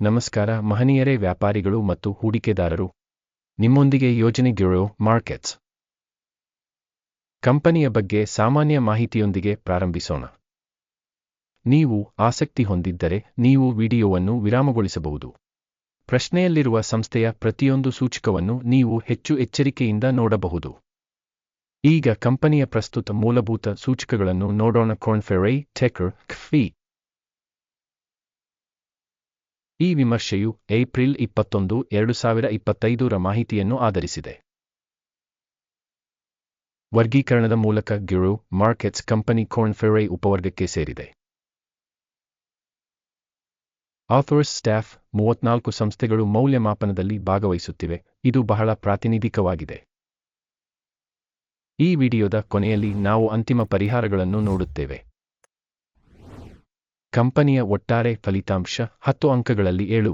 ನಮಸ್ಕಾರ ಮಹನೀಯರೇ ವ್ಯಾಪಾರಿಗಳು ಮತ್ತು ಹೂಡಿಕೆದಾರರು. ನಿಮ್ಮೊಂದಿಗೆ ಯೋಜನೆ ಗ್ಯೂರೋ ಮಾರ್ಕೆಟ್ಸ್. ಕಂಪನಿಯ ಬಗ್ಗೆ ಸಾಮಾನ್ಯ ಮಾಹಿತಿಯೊಂದಿಗೆ ಪ್ರಾರಂಭಿಸೋಣ. ನೀವು ಆಸಕ್ತಿ ಹೊಂದಿದ್ದರೆ ನೀವು ವಿಡಿಯೋವನ್ನು ವಿರಾಮಗೊಳಿಸಬಹುದು. ಪ್ರಶ್ನೆಯಲ್ಲಿರುವ ಸಂಸ್ಥೆಯ ಪ್ರತಿಯೊಂದು ಸೂಚಕವನ್ನು ನೀವು ಹೆಚ್ಚು ಎಚ್ಚರಿಕೆಯಿಂದ ನೋಡಬಹುದು. ಈಗ ಕಂಪನಿಯ ಪ್ರಸ್ತುತ ಮೂಲಭೂತ ಸೂಚಕಗಳನ್ನು ನೋಡೋಣ. ಕಾನ್ಫೆರೈ ಟೆಕರ್ ಕ್ಫಿ ಈ ವಿಮರ್ಶೆಯು ಏಪ್ರಿಲ್ ಇಪ್ಪತ್ತೊಂದು, ಎರಡು ಸಾವಿರ ಇಪ್ಪತ್ತೈದರ ಮಾಹಿತಿಯನ್ನು ಆಧರಿಸಿದೆ. ವರ್ಗೀಕರಣದ ಮೂಲಕ ಗ್ಯುರು ಮಾರ್ಕೆಟ್ಸ್ ಕಂಪನಿ ಕೋಣ್ಫೆರೈ ಉಪವರ್ಗಕ್ಕೆ ಸೇರಿದೆ. ಆಥೋರ್ಸ್ ಸ್ಟಾಫ್ ಮೂವತ್ನಾಲ್ಕು ಸಂಸ್ಥೆಗಳು ಮೌಲ್ಯಮಾಪನದಲ್ಲಿ ಭಾಗವಹಿಸುತ್ತಿವೆ. ಇದು ಬಹಳ ಪ್ರಾತಿನಿಧಿಕವಾಗಿದೆ. ಈ ವಿಡಿಯೋದ ಕೊನೆಯಲ್ಲಿ ನಾವು ಅಂತಿಮ ಪರಿಹಾರಗಳನ್ನು ನೋಡುತ್ತೇವೆ. ಕಂಪನಿಯ ಒಟ್ಟಾರೆ ಫಲಿತಾಂಶ ಹತ್ತು ಅಂಕಗಳಲ್ಲಿ ಏಳು.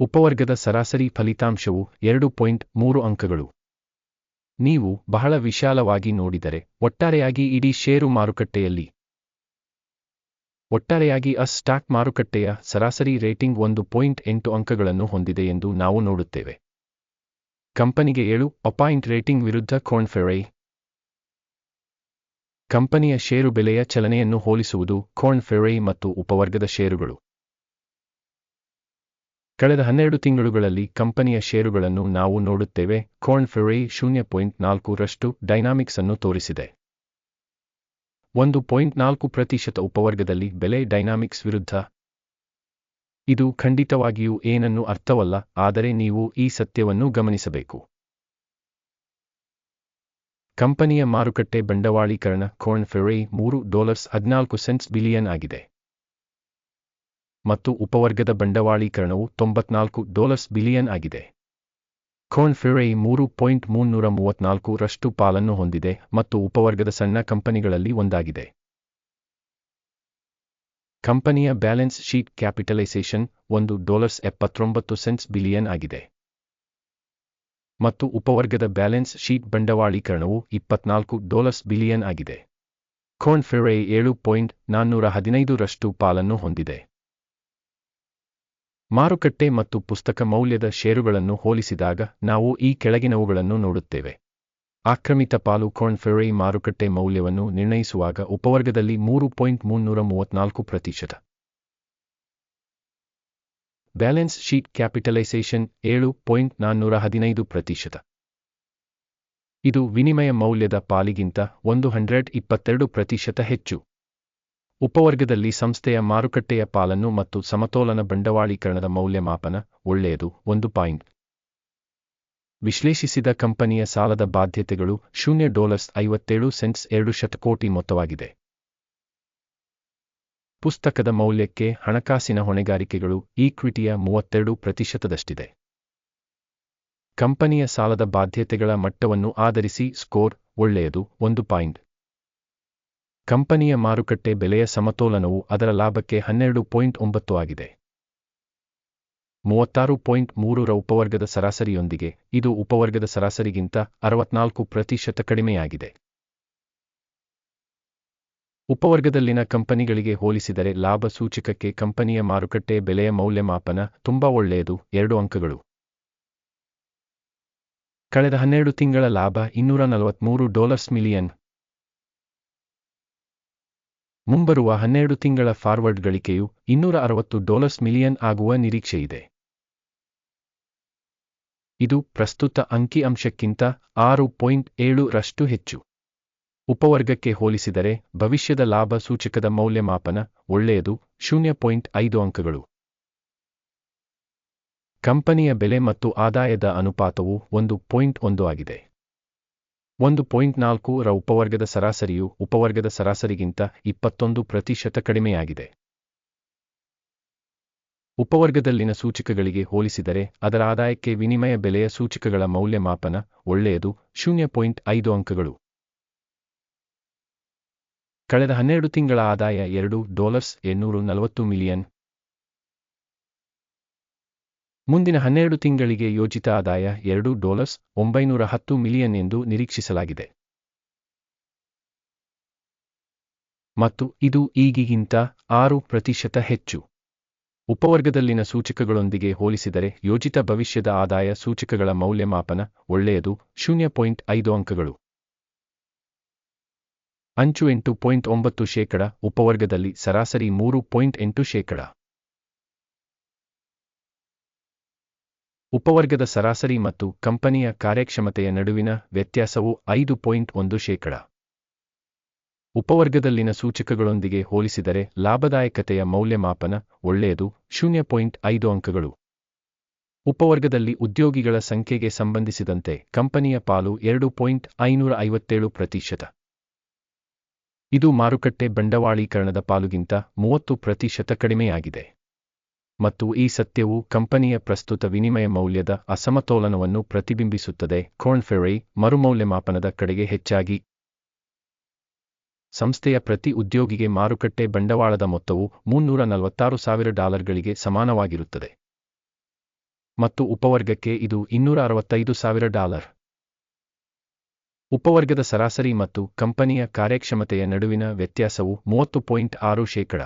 ಉಪವರ್ಗದ ಸರಾಸರಿ ಫಲಿತಾಂಶವು ಎರಡು ಪಾಯಿಂಟ್ ಮೂರು ಅಂಕಗಳು. ನೀವು ಬಹಳ ವಿಶಾಲವಾಗಿ ನೋಡಿದರೆ ಒಟ್ಟಾರೆಯಾಗಿ ಇಡೀ ಷೇರು ಮಾರುಕಟ್ಟೆಯಲ್ಲಿ. ಒಟ್ಟಾರೆಯಾಗಿ ಅಸ್ ಸ್ಟಾಕ್ ಮಾರುಕಟ್ಟೆಯ ಸರಾಸರಿ ರೇಟಿಂಗ್ ಒಂದು ಪಾಯಿಂಟ್ ಎಂಟು ಅಂಕಗಳನ್ನು ಹೊಂದಿದೆ ಎಂದು ನಾವು ನೋಡುತ್ತೇವೆ. ಕಂಪನಿಗೆ ಏಳು ಅಪಾಯಿಂಟ್ ರೇಟಿಂಗ್ ವಿರುದ್ಧ ಕಾನ್ಫೆರೈ ಕಂಪನಿಯ ಷೇರು ಬೆಲೆಯ ಚಲನೆಯನ್ನು ಹೋಲಿಸುವುದು ಕೋರ್ನ್ ಫೆರೈ ಮತ್ತು ಉಪವರ್ಗದ ಷೇರುಗಳು. ಕಳೆದ ಹನ್ನೆರಡು ತಿಂಗಳುಗಳಲ್ಲಿ ಕಂಪನಿಯ ಷೇರುಗಳನ್ನು ನಾವು ನೋಡುತ್ತೇವೆ ಕೋರ್ನ್ ಫೆರೈ ಶೂನ್ಯ ಪಾಯಿಂಟ್ ನಾಲ್ಕರಷ್ಟು ಡೈನಾಮಿಕ್ಸ್ ಅನ್ನು ತೋರಿಸಿದೆ. ಒಂದು ಪಾಯಿಂಟ್ ನಾಲ್ಕು ಪ್ರತಿಶತ ಉಪವರ್ಗದಲ್ಲಿ ಬೆಲೆ ಡೈನಾಮಿಕ್ಸ್ ವಿರುದ್ಧ. ಇದು ಖಂಡಿತವಾಗಿಯೂ ಏನನ್ನು ಅರ್ಥವಲ್ಲ, ಆದರೆ ನೀವು ಈ ಸತ್ಯವನ್ನು ಗಮನಿಸಬೇಕು. ಕಂಪನಿಯ ಮಾರುಕಟ್ಟೆ ಬಂಡವಾಳೀಕರಣ ಕೋರ್ನ್ ಫೆರೈ ಮೂರು ಡಾಲರ್ಸ್ ಹದಿನಾಲ್ಕು ಸೆಂಟ್ಸ್ ಬಿಲಿಯನ್ ಆಗಿದೆ. ಮತ್ತು ಉಪವರ್ಗದ ಬಂಡವಾಳೀಕರಣವು ತೊಂಬತ್ನಾಲ್ಕು ಡಾಲರ್ಸ್ ಬಿಲಿಯನ್ ಆಗಿದೆ. ಕೋರ್ನ್ ಫೆರೈ ಮೂರು ಪಾಯಿಂಟ್ ಮೂನ್ನೂರ ಮೂವತ್ನಾಲ್ಕು ರಷ್ಟು ಪಾಲನ್ನು ಹೊಂದಿದೆ ಮತ್ತು ಉಪವರ್ಗದ ಸಣ್ಣ ಕಂಪನಿಗಳಲ್ಲಿ ಒಂದಾಗಿದೆ. ಕಂಪನಿಯ ಬ್ಯಾಲೆನ್ಸ್ ಶೀಟ್ ಕ್ಯಾಪಿಟಲೈಸೇಷನ್ ಒಂದು ಡಾಲರ್ಸ್ ಎಪ್ಪತ್ತೊಂಬತ್ತು ಸೆಂಟ್ಸ್ ಬಿಲಿಯನ್ ಆಗಿದೆ. ಮತ್ತು ಉಪವರ್ಗದ ಬ್ಯಾಲೆನ್ಸ್ ಶೀಟ್ ಬಂಡವಾಳೀಕರಣವು ಇಪ್ಪತ್ನಾಲ್ಕು ಡಾಲರ್ಸ್ ಬಿಲಿಯನ್ ಆಗಿದೆ. ಕೋನ್ ಫೆರೆ ಏಳು ಪಾಯಿಂಟ್ ನಾನ್ನೂರ ಹದಿನೈದು ರಷ್ಟು ಪಾಲನ್ನು ಹೊಂದಿದೆ. ಮಾರುಕಟ್ಟೆ ಮತ್ತು ಪುಸ್ತಕ ಮೌಲ್ಯದ ಷೇರುಗಳನ್ನು ಹೋಲಿಸಿದಾಗ ನಾವು ಈ ಕೆಳಗಿನವುಗಳನ್ನು ನೋಡುತ್ತೇವೆ. ಆಕ್ರಮಿತ ಪಾಲು ಕೋನ್ ಫೆರೈ ಮಾರುಕಟ್ಟೆ ಮೌಲ್ಯವನ್ನು ನಿರ್ಣಯಿಸುವಾಗ ಉಪವರ್ಗದಲ್ಲಿ ಮೂರು ಪಾಯಿಂಟ್ ಮುನ್ನೂರ ಮೂವತ್ನಾಲ್ಕು ಪ್ರತಿಶತ. ಬ್ಯಾಲೆನ್ಸ್ ಶೀಟ್ ಕ್ಯಾಪಿಟಲೈಸೇಷನ್ ಏಳು ಪಾಯಿಂಟ್ ನಾನ್ನೂರ ಹದಿನೈದು ಪ್ರತಿಶತ. ಇದು ವಿನಿಮಯ ಮೌಲ್ಯದ ಪಾಲಿಗಿಂತ ಒಂದು ಹಂಡ್ರೆಡ್ ಇಪ್ಪತ್ತೆರಡು ಪ್ರತಿಶತ ಹೆಚ್ಚು. ಉಪವರ್ಗದಲ್ಲಿ ಸಂಸ್ಥೆಯ ಮಾರುಕಟ್ಟೆಯ ಪಾಲನ್ನು ಮತ್ತು ಸಮತೋಲನ ಬಂಡವಾಳೀಕರಣದ ಮೌಲ್ಯಮಾಪನ ಒಳ್ಳೆಯದು, ಒಂದು ಪಾಯಿಂಟ್. ವಿಶ್ಲೇಷಿಸಿದ ಕಂಪನಿಯ ಸಾಲದ ಬಾಧ್ಯತೆಗಳು ಶೂನ್ಯ ಡಾಲರ್ಸ್ ಐವತ್ತೇಳು ಸೆಂಟ್ಸ್ ಎರಡು ಶತಕೋಟಿ ಮೊತ್ತವಾಗಿದೆ. ಪುಸ್ತಕದ ಮೌಲ್ಯಕ್ಕೆ ಹಣಕಾಸಿನ ಹೊಣೆಗಾರಿಕೆಗಳು ಈಕ್ವಿಟಿಯ ಮೂವತ್ತೆರಡು ಪ್ರತಿಶತದಷ್ಟಿದೆ. ಕಂಪನಿಯ ಸಾಲದ ಬಾಧ್ಯತೆಗಳ ಮಟ್ಟವನ್ನು ಆಧರಿಸಿ ಸ್ಕೋರ್ ಒಳ್ಳೆಯದು ಒಂದು ಪಾಯಿಂಟ್. ಕಂಪನಿಯ ಮಾರುಕಟ್ಟೆ ಬೆಲೆಯ ಸಮತೋಲನವು ಅದರ ಲಾಭಕ್ಕೆ ಹನ್ನೆರಡು ಪಾಯಿಂಟ್ ಒಂಬತ್ತು ಆಗಿದೆ. ಮೂವತ್ತಾರು ಪಾಯಿಂಟ್ ಮೂರರ ಉಪವರ್ಗದ ಸರಾಸರಿಯೊಂದಿಗೆ ಇದು ಉಪವರ್ಗದ ಸರಾಸರಿಗಿಂತ ಅರವತ್ನಾಲ್ಕು ಪ್ರತಿಶತ ಕಡಿಮೆಯಾಗಿದೆ. ಉಪವರ್ಗದಲ್ಲಿನ ಕಂಪನಿಗಳಿಗೆ ಹೋಲಿಸಿದರೆ ಲಾಭ ಸೂಚಕಕ್ಕೆ ಕಂಪನಿಯ ಮಾರುಕಟ್ಟೆ ಬೆಲೆಯ ಮೌಲ್ಯಮಾಪನ ತುಂಬಾ ಒಳ್ಳೆಯದು, ಎರಡು ಅಂಕಗಳು. ಕಳೆದ ಹನ್ನೆರಡು ತಿಂಗಳ ಲಾಭ ಇನ್ನೂರ ನಲವತ್ಮೂರು ಡಾಲರ್ಸ್ ಮಿಲಿಯನ್. ಮುಂಬರುವ ಹನ್ನೆರಡು ತಿಂಗಳ ಫಾರ್ವರ್ಡ್ ಗಳಿಕೆಯು ಇನ್ನೂರ ಅರವತ್ತು ಡಾಲರ್ಸ್ ಮಿಲಿಯನ್ ಆಗುವ ನಿರೀಕ್ಷೆಯಿದೆ. ಇದು ಪ್ರಸ್ತುತ ಅಂಕಿಅಂಶಕ್ಕಿಂತ ಆರು ಪಾಯಿಂಟ್ ಏಳು ರಷ್ಟು ಹೆಚ್ಚು. ಉಪವರ್ಗಕ್ಕೆ ಹೋಲಿಸಿದರೆ ಭವಿಷ್ಯದ ಲಾಭ ಸೂಚಕದ ಮೌಲ್ಯಮಾಪನ ಒಳ್ಳೆಯದು, ಶೂನ್ಯ ಪಾಯಿಂಟ್ ಐದು ಅಂಕಗಳು. ಕಂಪನಿಯ ಬೆಲೆ ಮತ್ತು ಆದಾಯದ ಅನುಪಾತವು ಒಂದು ಪಾಯಿಂಟ್ ಒಂದು ಆಗಿದೆ. ಒಂದು ಪಾಯಿಂಟ್ ನಾಲ್ಕು ರ ಉಪವರ್ಗದ ಸರಾಸರಿಯು ಉಪವರ್ಗದ ಸರಾಸರಿಗಿಂತ ಇಪ್ಪತ್ತೊಂದು ಪ್ರತಿಶತ ಕಡಿಮೆಯಾಗಿದೆ. ಉಪವರ್ಗದಲ್ಲಿನ ಸೂಚಕಗಳಿಗೆ ಹೋಲಿಸಿದರೆ ಅದರ ಆದಾಯಕ್ಕೆ ವಿನಿಮಯ ಬೆಲೆಯ ಸೂಚಕಗಳ ಮೌಲ್ಯಮಾಪನ ಒಳ್ಳೆಯದು, ಶೂನ್ಯ ಪಾಯಿಂಟ್ ಐದು ಅಂಕಗಳು. ಕಳೆದ ಹನ್ನೆರಡು ತಿಂಗಳ ಆದಾಯ ಎರಡು ಡಾಲರ್ಸ್ ಎನ್ನೂರು ನಲವತ್ತು ಮಿಲಿಯನ್. ಮುಂದಿನ ಹನ್ನೆರಡು ತಿಂಗಳಿಗೆ ಯೋಜಿತ ಆದಾಯ ಎರಡು ಡಾಲರ್ಸ್ ಒಂಬೈನೂರ ಹತ್ತು ಮಿಲಿಯನ್ ಎಂದು ನಿರೀಕ್ಷಿಸಲಾಗಿದೆ. ಮತ್ತು ಇದು ಈಗಿಗಿಂತ ಆರು ಪ್ರತಿಶತ ಹೆಚ್ಚು. ಉಪವರ್ಗದಲ್ಲಿನ ಸೂಚಕಗಳೊಂದಿಗೆ ಹೋಲಿಸಿದರೆ ಯೋಜಿತ ಭವಿಷ್ಯದ ಆದಾಯ ಸೂಚಕಗಳ ಮೌಲ್ಯಮಾಪನ ಒಳ್ಳೆಯದು, ಶೂನ್ಯ ಪಾಯಿಂಟ್ ಐದು ಅಂಕಗಳು. ಅಂಚು ಎಂಟು ಪಾಯಿಂಟ್ ಒಂಬತ್ತು ಶೇಕಡ, ಉಪವರ್ಗದಲ್ಲಿ ಸರಾಸರಿ ಮೂರು ಪಾಯಿಂಟ್ ಎಂಟು ಶೇಕಡ. ಉಪವರ್ಗದ ಸರಾಸರಿ ಮತ್ತು ಕಂಪನಿಯ ಕಾರ್ಯಕ್ಷಮತೆಯ ನಡುವಿನ ವ್ಯತ್ಯಾಸವು ಐದು ಪಾಯಿಂಟ್ ಒಂದು ಶೇಕಡ. ಉಪವರ್ಗದಲ್ಲಿನ ಸೂಚಕಗಳೊಂದಿಗೆ ಹೋಲಿಸಿದರೆ ಲಾಭದಾಯಕತೆಯ ಮೌಲ್ಯಮಾಪನ ಒಳ್ಳೆಯದು, ಶೂನ್ಯ ಪಾಯಿಂಟ್ ಐದು ಅಂಕಗಳು. ಉಪವರ್ಗದಲ್ಲಿ ಉದ್ಯೋಗಿಗಳ ಸಂಖ್ಯೆಗೆ ಸಂಬಂಧಿಸಿದಂತೆ ಕಂಪನಿಯ ಪಾಲು ಎರಡು ಪಾಯಿಂಟ್ ಐನೂರ ಐವತ್ತೇಳು ಪ್ರತಿಶತ. ಇದು ಮಾರುಕಟ್ಟೆ ಬಂಡವಾಳೀಕರಣದ ಪಾಲುಗಿಂತ ಮೂವತ್ತು ಪ್ರತಿಶತ ಕಡಿಮೆಯಾಗಿದೆ. ಮತ್ತು ಈ ಸತ್ಯವು ಕಂಪನಿಯ ಪ್ರಸ್ತುತ ವಿನಿಮಯ ಮೌಲ್ಯದ ಅಸಮತೋಲನವನ್ನು ಪ್ರತಿಬಿಂಬಿಸುತ್ತದೆ. ಕೋರ್ನ್ಫೆರೈ ಮರುಮೌಲ್ಯಮಾಪನದ ಕಡೆಗೆ ಹೆಚ್ಚಾಗಿ. ಸಂಸ್ಥೆಯ ಪ್ರತಿ ಉದ್ಯೋಗಿಗೆ ಮಾರುಕಟ್ಟೆ ಬಂಡವಾಳದ ಮೊತ್ತವು ಮುನ್ನೂರ ನಲವತ್ತಾರು ಸಾವಿರ ಡಾಲರ್ಗಳಿಗೆ ಸಮಾನವಾಗಿರುತ್ತದೆ. ಮತ್ತು ಉಪವರ್ಗಕ್ಕೆ ಇದು ಇನ್ನೂರ ಅರವತ್ತೈದು ಸಾವಿರ ಡಾಲರ್. ಉಪವರ್ಗದ ಸರಾಸರಿ ಮತ್ತು ಕಂಪನಿಯ ಕಾರ್ಯಕ್ಷಮತೆಯ ನಡುವಿನ ವ್ಯತ್ಯಾಸವು ಮೂವತ್ತು ಪಾಯಿಂಟ್ ಆರು ಶೇಕಡ.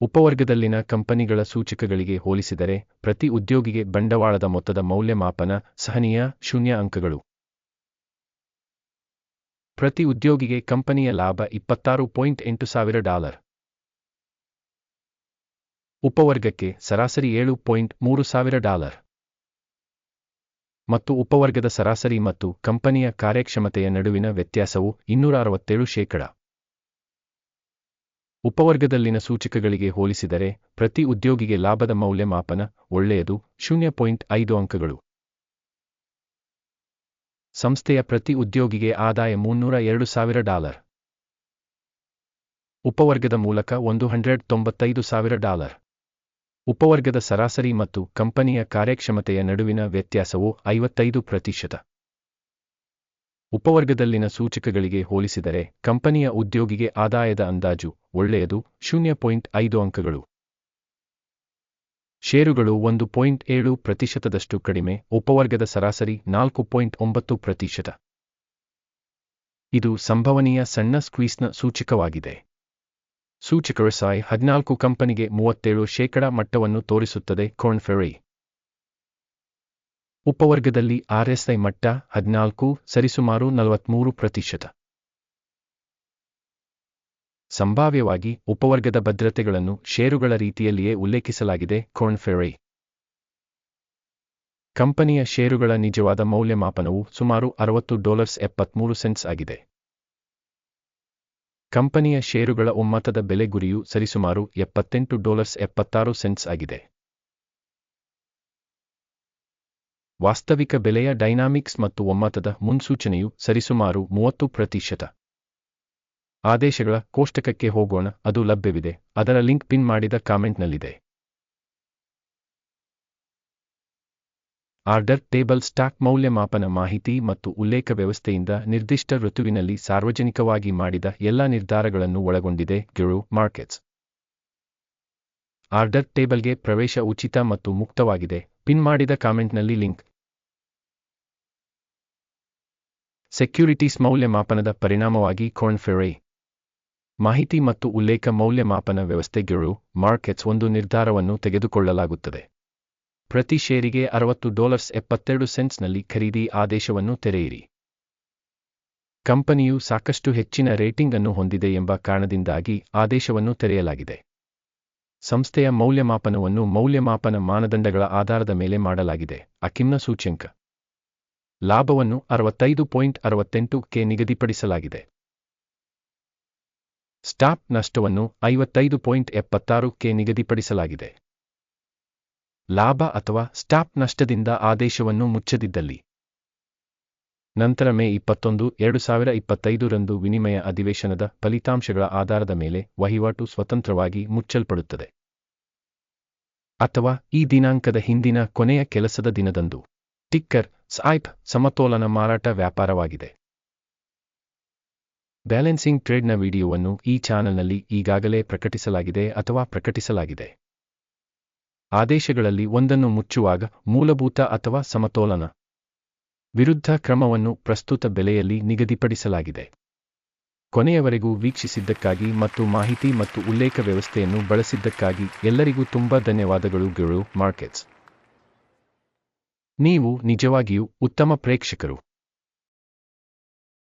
ಉಪವರ್ಗದಲ್ಲಿನ ಕಂಪನಿಗಳ ಸೂಚಕಗಳಿಗೆ ಹೋಲಿಸಿದರೆ ಪ್ರತಿ ಉದ್ಯೋಗಿಗೆ ಬಂಡವಾಳದ ಮೊತ್ತದ ಮೌಲ್ಯಮಾಪನ ಸಹನೀಯ ಶೂನ್ಯ ಅಂಕಗಳು. ಪ್ರತಿ ಉದ್ಯೋಗಿಗೆ ಕಂಪನಿಯ ಲಾಭ ಇಪ್ಪತ್ತಾರು ಪಾಯಿಂಟ್ ಎಂಟು ಸಾವಿರ ಡಾಲರ್. ಉಪವರ್ಗಕ್ಕೆ ಸರಾಸರಿ ಏಳು ಪಾಯಿಂಟ್ ಮೂರು ಸಾವಿರ ಡಾಲರ್. ಮತ್ತು ಉಪವರ್ಗದ ಸರಾಸರಿ ಮತ್ತು ಕಂಪನಿಯ ಕಾರ್ಯಕ್ಷಮತೆಯ ನಡುವಿನ ವ್ಯತ್ಯಾಸವು ಇನ್ನೂರ ಅರವತ್ತೇಳು ಶೇಕಡ. ಉಪವರ್ಗದಲ್ಲಿನ ಸೂಚಕಗಳಿಗೆ ಹೋಲಿಸಿದರೆ ಪ್ರತಿ ಉದ್ಯೋಗಿಗೆ ಲಾಭದ ಮೌಲ್ಯಮಾಪನ ಒಳ್ಳೆಯದು, ಶೂನ್ಯ ಪಾಯಿಂಟ್ ಅಂಕಗಳು. ಸಂಸ್ಥೆಯ ಪ್ರತಿ ಉದ್ಯೋಗಿಗೆ ಆದಾಯ ಮುನ್ನೂರ ಎರಡು ಸಾವಿರ ಡಾಲರ್. ಉಪವರ್ಗದ ಮೂಲಕ ಒಂದು ಹಂಡ್ರೆಡ್ ತೊಂಬತ್ತೈದು ಸಾವಿರ ಡಾಲರ್. ಉಪವರ್ಗದ ಸರಾಸರಿ ಮತ್ತು ಕಂಪನಿಯ ಕಾರ್ಯಕ್ಷಮತೆಯ ನಡುವಿನ ವ್ಯತ್ಯಾಸವು ಐವತ್ತೈದು ಪ್ರತಿಶತ. ಉಪವರ್ಗದಲ್ಲಿನ ಸೂಚಕಗಳಿಗೆ ಹೋಲಿಸಿದರೆ ಕಂಪನಿಯ ಉದ್ಯೋಗಿಗೆ ಆದಾಯದ ಅಂದಾಜು ಒಳ್ಳೆಯದು, ಶೂನ್ಯ ಪಾಯಿಂಟ್ ಐದು ಅಂಕಗಳು. ಷೇರುಗಳು ಒಂದು ಪಾಯಿಂಟ್ ಏಳು ಪ್ರತಿಶತದಷ್ಟು ಕಡಿಮೆ, ಉಪವರ್ಗದ ಸರಾಸರಿ ನಾಲ್ಕು ಪಾಯಿಂಟ್ ಒಂಬತ್ತು ಪ್ರತಿಶತ. ಇದು ಸಂಭವನೀಯ ಸಣ್ಣ ಸ್ಕ್ವೀಸ್ನ ಸೂಚಕವಾಗಿದೆ. ಸೂಚಕ ಸಾಯ್ ಹದಿನಾಲ್ಕು ಕಂಪನಿಗೆ ಮೂವತ್ತೇಳು ಶೇಕಡಾ ಮಟ್ಟವನ್ನು ತೋರಿಸುತ್ತದೆ ಕೋರ್ನ್ಫೆರಿ ಉಪವರ್ಗದಲ್ಲಿ ಆರ್ಎಸ್ಐ ಮಟ್ಟ ಹದಿನಾಲ್ಕು, ಸರಿಸುಮಾರು ನಲವತ್ಮೂರು ಪ್ರತಿಶತ. ಸಂಭಾವ್ಯವಾಗಿ ಉಪವರ್ಗದ ಭದ್ರತೆಗಳನ್ನು ಷೇರುಗಳ ರೀತಿಯಲ್ಲಿಯೇ ಉಲ್ಲೇಖಿಸಲಾಗಿದೆ ಕೋರ್ನ್ಫೆರಿ ಕಂಪನಿಯ ಷೇರುಗಳ ನಿಜವಾದ ಮೌಲ್ಯಮಾಪನವು ಸುಮಾರು ಅರವತ್ತು ಡಾಲರ್ಸ್ ಎಪ್ಪತ್ಮೂರು ಸೆಂಟ್ಸ್ ಆಗಿದೆ. ಕಂಪನಿಯ ಷೇರುಗಳ ಒಮ್ಮತದ ಬೆಲೆ ಗುರಿಯು ಸರಿಸುಮಾರು ಎಪ್ಪತ್ತೆಂಟು ಡಾಲರ್ಸ್ ಎಪ್ಪತ್ತಾರು ಸೆಂಟ್ಸ್ ಆಗಿದೆ. ವಾಸ್ತವಿಕ ಬೆಲೆಯ ಡೈನಾಮಿಕ್ಸ್ ಮತ್ತು ಒಮ್ಮತದ ಮುನ್ಸೂಚನೆಯು ಸರಿಸುಮಾರು ಮೂವತ್ತು ಪ್ರತಿಶತ. ಆದೇಶಗಳ ಕೋಷ್ಟಕಕ್ಕೆ ಹೋಗೋಣ, ಅದು ಲಭ್ಯವಿದೆ, ಅದರ ಲಿಂಕ್ ಪಿನ್ ಮಾಡಿದ ಕಾಮೆಂಟ್ನಲ್ಲಿದೆ. ಆರ್ಡರ್ ಟೇಬಲ್ ಸ್ಟಾಕ್ ಮೌಲ್ಯಮಾಪನ ಮಾಹಿತಿ ಮತ್ತು ಉಲ್ಲೇಖ ವ್ಯವಸ್ಥೆಯಿಂದ ನಿರ್ದಿಷ್ಟ ಋತುವಿನಲ್ಲಿ ಸಾರ್ವಜನಿಕವಾಗಿ ಮಾಡಿದ ಎಲ್ಲ ನಿರ್ಧಾರಗಳನ್ನು ಒಳಗೊಂಡಿದೆ ಗಿರು ಮಾರ್ಕೆಟ್ಸ್. ಆರ್ಡರ್ ಟೇಬಲ್ಗೆ ಪ್ರವೇಶ ಉಚಿತ ಮತ್ತು ಮುಕ್ತವಾಗಿದೆ. ಪಿನ್ ಮಾಡಿದ ಕಾಮೆಂಟ್ನಲ್ಲಿ ಲಿಂಕ್. ಸೆಕ್ಯುರಿಟೀಸ್ ಮೌಲ್ಯಮಾಪನದ ಪರಿಣಾಮವಾಗಿ ಕೋರ್ನ್ಫೆರೈ ಮಾಹಿತಿ ಮತ್ತು ಉಲ್ಲೇಖ ಮೌಲ್ಯಮಾಪನ ವ್ಯವಸ್ಥೆಗಳು ಮಾರ್ಕೆಟ್ಸ್ ಒಂದು ನಿರ್ಧಾರವನ್ನು ತೆಗೆದುಕೊಳ್ಳಲಾಗುತ್ತದೆ. ಪ್ರತಿ ಷೇರಿಗೆ ಅರವತ್ತು ಡಾಲರ್ಸ್ ಎಪ್ಪತ್ತೆರಡು ಸೆಂಟ್ಸ್ನಲ್ಲಿ ಖರೀದಿ ಆದೇಶವನ್ನು ತೆರೆಯಿರಿ. ಕಂಪನಿಯು ಸಾಕಷ್ಟು ಹೆಚ್ಚಿನ ರೇಟಿಂಗ್ ಅನ್ನು ಹೊಂದಿದೆ ಎಂಬ ಕಾರಣದಿಂದಾಗಿ ಆದೇಶವನ್ನು ತೆರೆಯಲಾಗಿದೆ. ಸಂಸ್ಥೆಯ ಮೌಲ್ಯಮಾಪನವನ್ನು ಮೌಲ್ಯಮಾಪನ ಮಾನದಂಡಗಳ ಆಧಾರದ ಮೇಲೆ ಮಾಡಲಾಗಿದೆ, ಅಕಿಮ್ನ ಸೂಚ್ಯಂಕ. ಲಾಭವನ್ನು ಅರವತ್ತೈದು ಪಾಯಿಂಟ್ ಅರವತ್ತೆಂಟು ಕೆ ನಿಗದಿಪಡಿಸಲಾಗಿದೆ. ಸ್ಟಾಪ್ ನಷ್ಟವನ್ನು ಐವತ್ತೈದು ಪಾಯಿಂಟ್ ಎಪ್ಪತ್ತಾರು ಕೆ ನಿಗದಿಪಡಿಸಲಾಗಿದೆ. ಲಾಭ ಅಥವಾ ಸ್ಟಾಪ್ ನಷ್ಟದಿಂದ ಆದೇಶವನ್ನು ಮುಚ್ಚದಿದ್ದಲ್ಲಿ. ನಂತರ ಮೇ ಇಪ್ಪತ್ತೊಂದು, ಎರಡು ಸಾವಿರ ಇಪ್ಪತ್ತೈದರಂದು ವಿನಿಮಯ ಅಧಿವೇಶನದ ಫಲಿತಾಂಶಗಳ ಆಧಾರದ ಮೇಲೆ ವಹಿವಾಟು ಸ್ವತಂತ್ರವಾಗಿ ಮುಚ್ಚಲ್ಪಡುತ್ತದೆ. ಅಥವಾ ಈ ದಿನಾಂಕದ ಹಿಂದಿನ ಕೊನೆಯ ಕೆಲಸದ ದಿನದಂದು. ಟಿಕ್ಕರ್ ಸಾಯ್ಪ್ ಸಮತೋಲನ ಮಾರಾಟ ವ್ಯಾಪಾರವಾಗಿದೆ. ಬ್ಯಾಲೆನ್ಸಿಂಗ್ ಟ್ರೇಡ್ನ ವಿಡಿಯೋವನ್ನು ಈ ಚಾನೆಲ್ನಲ್ಲಿ ಈಗಾಗಲೇ ಪ್ರಕಟಿಸಲಾಗಿದೆ ಅಥವಾ ಪ್ರಕಟಿಸಲಾಗಿದೆ. ಆದೇಶಗಳಲ್ಲಿ ಒಂದನ್ನು ಮುಚ್ಚುವಾಗ ಮೂಲಭೂತ ಅಥವಾ ಸಮತೋಲನ ವಿರುದ್ಧ ಕ್ರಮವನ್ನು ಪ್ರಸ್ತುತ ಬೆಲೆಯಲ್ಲಿ ನಿಗದಿಪಡಿಸಲಾಗಿದೆ. ಕೊನೆಯವರೆಗೂ ವೀಕ್ಷಿಸಿದ್ದಕ್ಕಾಗಿ ಮತ್ತು ಮಾಹಿತಿ ಮತ್ತು ಉಲ್ಲೇಖ ವ್ಯವಸ್ಥೆಯನ್ನು ಬಳಸಿದ್ದಕ್ಕಾಗಿ ಎಲ್ಲರಿಗೂ ತುಂಬಾ ಧನ್ಯವಾದಗಳು ಗಿರು ಮಾರ್ಕೆಟ್ಸ್ ನೀವು ನಿಜವಾಗಿಯೂ ಉತ್ತಮ ಪ್ರೇಕ್ಷಕರು.